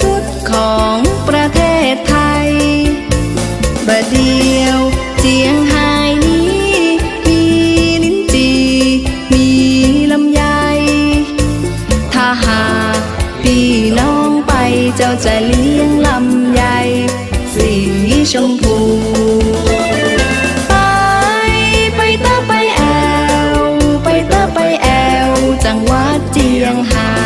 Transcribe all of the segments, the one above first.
สุดของประเทศไทยบะเดียวเจียงไฮนี้มีลิ้นจีมีลำไย ถ้าหากพี่น้องไปเจ้าจะเลี้ยงลำไยสีชมพูจังหวัดเจียงไฮ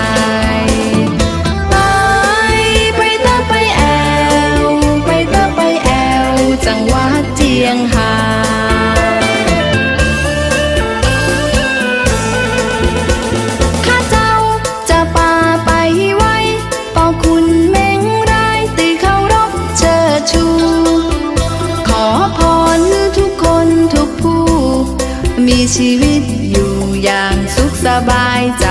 ชีวิตอยู่อย่างสุขสบายใจ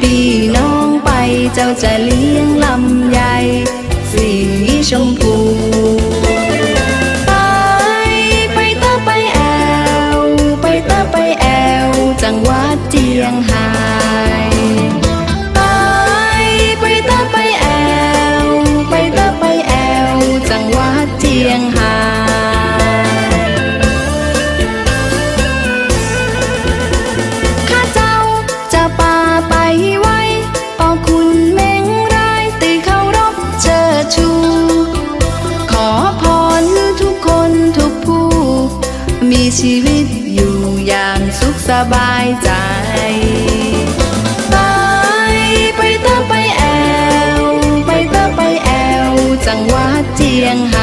พี่น้องไปเจ้าจะเลี้ยงลำใหญ่ สีชมพู ชีวิตอยู่อย่างสุขสบายใจไปไปเตอไปแอว ไปเตอไปแอว จังหวัดเจียงไฮ